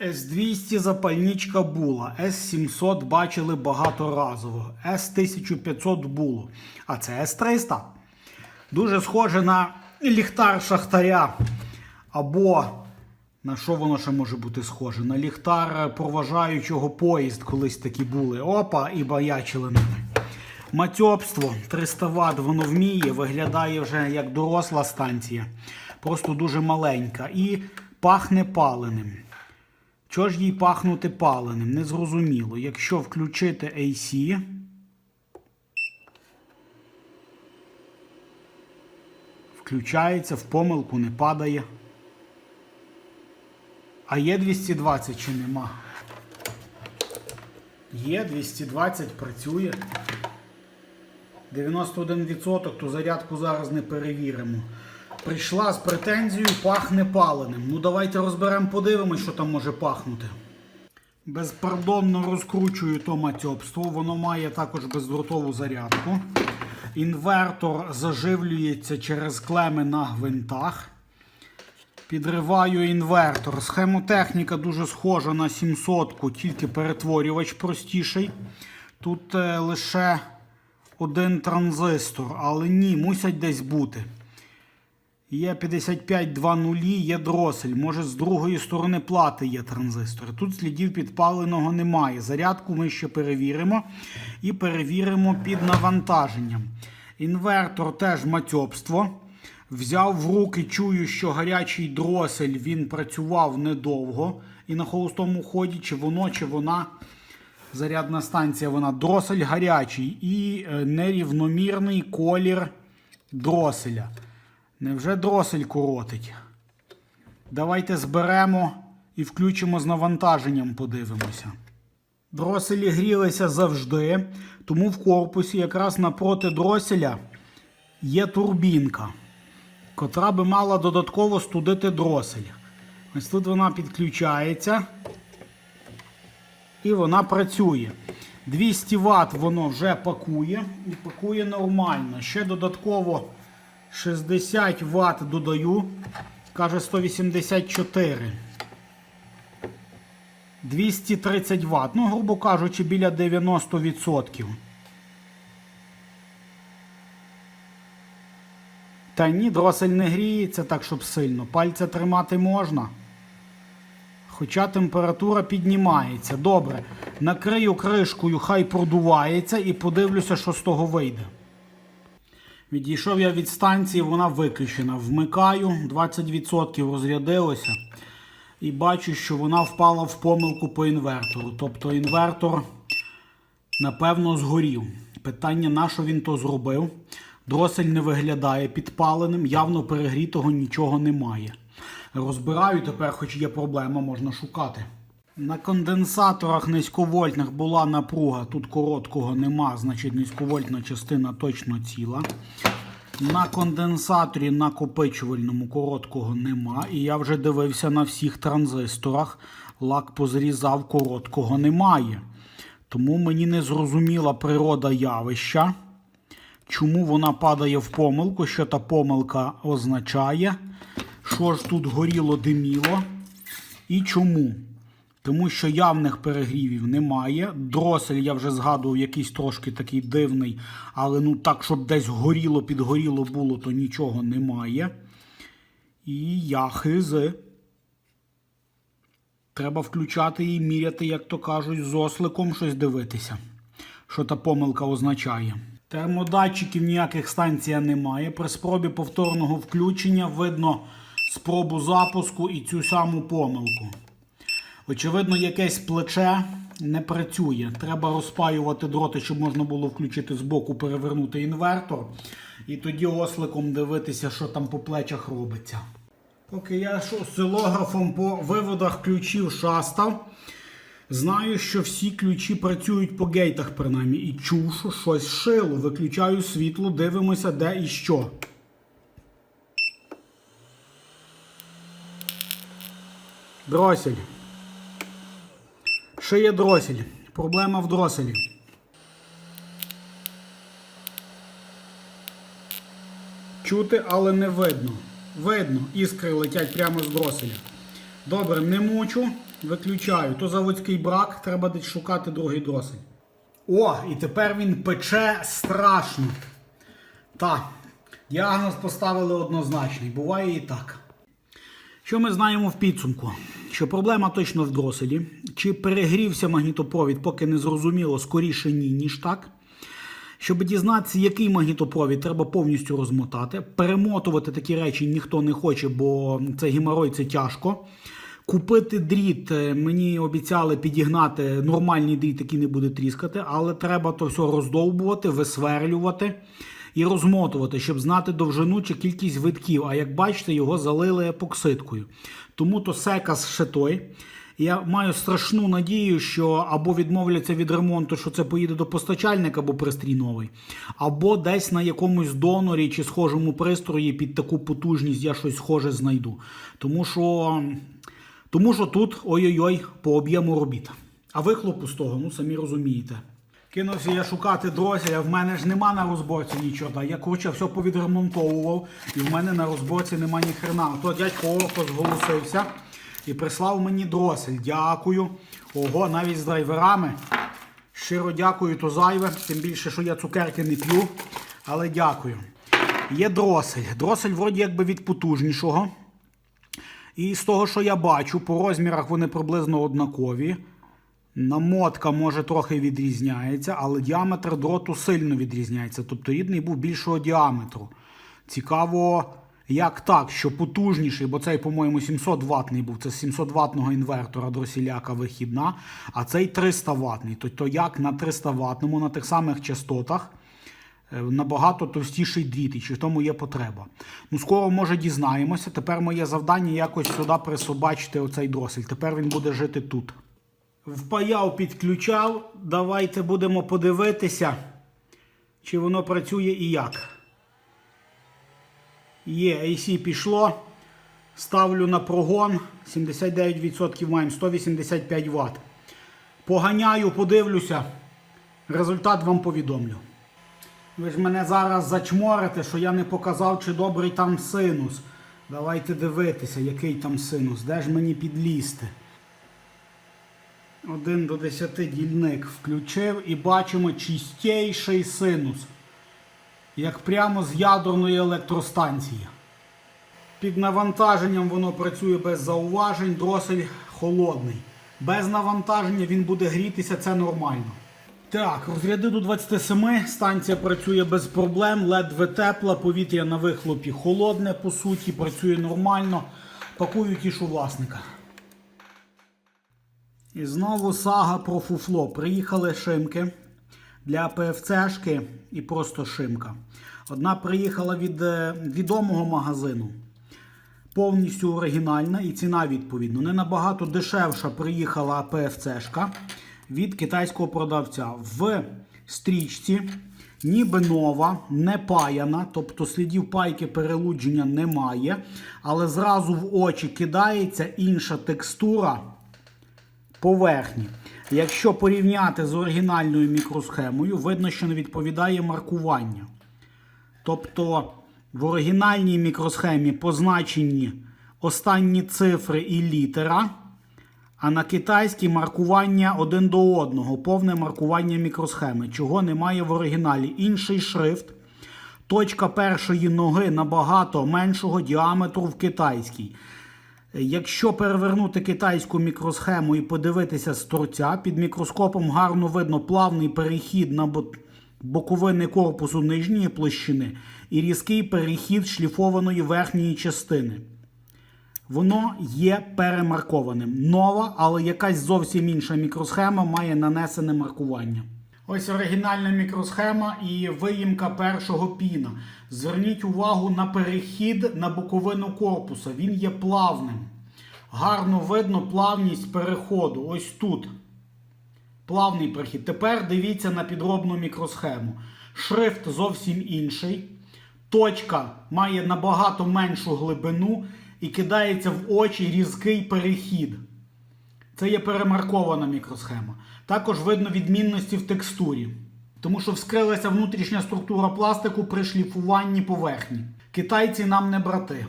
С200 запальничка була, С700 бачили багаторазово, С1500 було, а це С300. Дуже схоже на ліхтар шахтаря. Або на що воно ще може бути схоже? На ліхтар проважаючого поїзд колись такі були. Опа, і баячили мене. Матьобство 300 Вт воно вміє, виглядає вже як доросла станція. Просто дуже маленька. І пахне паленим. Чого ж їй пахнути паленим? Незрозуміло. Якщо включити AC. Включається, в помилку не падає. А є 220 чи нема? Є 220, працює. 91%, то зарядку зараз не перевіримо. Прийшла з претензією, пахне паленим. Ну давайте розберемо, подивимось, що там може пахнути. Безпардонно розкручую то матьобство. Воно має також бездротову зарядку. Інвертор заживлюється через клеми на гвинтах. Підриваю інвертор. Схемотехніка дуже схожа на 700, тільки перетворювач простіший. Тут е, лише один транзистор, але ні, мусять десь бути. Є 5520, є дросель. Може з другої сторони плати є транзистор. Тут слідів підпаленого немає. Зарядку ми ще перевіримо. І перевіримо під навантаженням. Інвертор теж матьобство. Взяв в руки, чую, що гарячий дросель він працював недовго. І на холостому ході, чи воно, чи вона. Зарядна станція, вона дросель гарячий і е, нерівномірний колір дроселя. Невже дросель коротить? Давайте зберемо і включимо з навантаженням, подивимося. Дроселі грілися завжди, тому в корпусі якраз напроти дроселя є турбінка, котра би мала додатково студити дросель. Ось тут вона підключається і вона працює. 200 Вт воно вже пакує і пакує нормально. Ще додатково 60 Вт додаю, каже 184. 230 Вт. Ну, грубо кажучи, біля 90%. Та ні, дросель не гріється так, щоб сильно. Пальця тримати можна. Хоча температура піднімається. Добре. Накрию кришкою, хай продувається і подивлюся, що з того вийде. Відійшов я від станції, вона виключена. Вмикаю, 20% розрядилося. І бачу, що вона впала в помилку по інвертору. Тобто інвертор, напевно, згорів. Питання, на що він то зробив. Дросель не виглядає підпаленим, явно перегрітого нічого немає. Розбираю тепер, хоч є проблема, можна шукати. На конденсаторах низьковольтних була напруга, тут короткого нема, значить низьковольтна частина точно ціла. На конденсаторі накопичувальному короткого нема. І я вже дивився на всіх транзисторах. Лак позрізав, короткого немає. Тому мені не зрозуміла природа явища. Чому вона падає в помилку, що та помилка означає, що ж тут горіло диміло і чому. Тому що явних перегрівів немає. Дросель, я вже згадував, якийсь трошки такий дивний, але ну так, щоб десь горіло, підгоріло було, то нічого немає. І я хизи. Треба включати і міряти, як то кажуть, з осликом щось дивитися, що та помилка означає. Термодатчиків ніяких станція немає. При спробі повторного включення видно спробу запуску і цю саму помилку. Очевидно, якесь плече не працює. Треба розпаювати дроти, щоб можна було включити з боку, перевернути інвертор. І тоді осликом дивитися, що там по плечах робиться. Поки я що, осцилографом по виводах ключів шастав. Знаю, що всі ключі працюють по гейтах, принаймні, і чув, що щось шило. Виключаю світло, дивимося, де і що. Дросель. Ще є дросель. Проблема в дроселі. Чути, але не видно. Видно, іскри летять прямо з дроселя. Добре, не мучу. Виключаю. То заводський брак, треба десь шукати другий дросель. О, і тепер він пече страшно. Так, діагноз поставили однозначний. Буває і так. Що ми знаємо в підсумку? Що проблема точно в дроселі. Чи перегрівся магнітопровід, поки не зрозуміло, скоріше ні, ніж так. Щоб дізнатися, який магнітопровід, треба повністю розмотати. Перемотувати такі речі ніхто не хоче, бо це геморой, це тяжко. Купити дріт е, мені обіцяли підігнати нормальний дріт, який не буде тріскати, але треба то все роздовбувати, висверлювати і розмотувати, щоб знати довжину чи кількість витків. А як бачите, його залили епоксидкою. Тому то секас ще той. Я маю страшну надію, що або відмовляться від ремонту, що це поїде до постачальника, або пристрій новий, або десь на якомусь донорі чи схожому пристрої під таку потужність я щось схоже знайду. Тому що, тому що тут ой-ой-ой по об'єму робіт. А вихлопу з того, ну самі розумієте. Кинувся я шукати дроселя, в мене ж нема на розборці нічого. Я коротше все повідремонтовував, і в мене на розборці нема ні хрена. То дядько Орко зголосився і прислав мені дросель. Дякую. Ого, навіть з драйверами. Щиро дякую, то зайве. Тим більше, що я цукерки не п'ю. Але дякую. Є дросель. Дросель, вроді якби від потужнішого. І з того, що я бачу, по розмірах вони приблизно однакові. Намотка може трохи відрізняється, але діаметр дроту сильно відрізняється. Тобто рідний був більшого діаметру. Цікаво, як так, що потужніший, бо цей, по-моєму, 700 ватний був. Це з 700 ватного інвертора дросіляка вихідна, а цей 300 ватний. Тобто як на 300 ватному, на тих самих частотах. е, Набагато товстіший дріт, і чи в тому є потреба. Ну, скоро, може, дізнаємося. Тепер моє завдання якось сюди присобачити оцей дросель. Тепер він буде жити тут. Впаяв, підключав. Давайте будемо подивитися, чи воно працює і як. Є, AC пішло. Ставлю на прогон. 79% маємо 185 Вт. Поганяю, подивлюся. Результат вам повідомлю. Ви ж мене зараз зачморите, що я не показав, чи добрий там синус. Давайте дивитися, який там синус. Де ж мені підлізти? 1 до 10 дільник включив і бачимо чистіший синус. Як прямо з ядерної електростанції. Під навантаженням воно працює без зауважень, дросель холодний. Без навантаження він буде грітися, це нормально. Так, розряди до 27, станція працює без проблем, ледве тепла, повітря на вихлопі холодне, по суті, працює нормально. Пакую тішу власника. І знову сага про фуфло. Приїхали шимки для ПФЦшки і просто шимка. Одна приїхала від е, відомого магазину. Повністю оригінальна і ціна відповідно. Не набагато дешевша приїхала ПФЦшка від китайського продавця. В стрічці, ніби нова, не паяна, тобто слідів пайки перелудження немає. Але зразу в очі кидається інша текстура поверхні. Якщо порівняти з оригінальною мікросхемою, видно, що не відповідає маркування. Тобто в оригінальній мікросхемі позначені останні цифри і літера, а на китайській маркування один до одного, повне маркування мікросхеми, чого немає в оригіналі. Інший шрифт. Точка першої ноги набагато меншого діаметру в китайській. Якщо перевернути китайську мікросхему і подивитися з торця, під мікроскопом гарно видно плавний перехід на боковини корпусу нижньої площини і різкий перехід шліфованої верхньої частини. Воно є перемаркованим. Нова, але якась зовсім інша мікросхема має нанесене маркування. Ось оригінальна мікросхема і виїмка першого піна. Зверніть увагу на перехід на боковину корпуса. Він є плавним. Гарно видно плавність переходу. Ось тут. Плавний перехід. Тепер дивіться на підробну мікросхему. Шрифт зовсім інший. Точка має набагато меншу глибину і кидається в очі різкий перехід. Це є перемаркована мікросхема. Також видно відмінності в текстурі, тому що вскрилася внутрішня структура пластику при шліфуванні поверхні. Китайці нам не брати.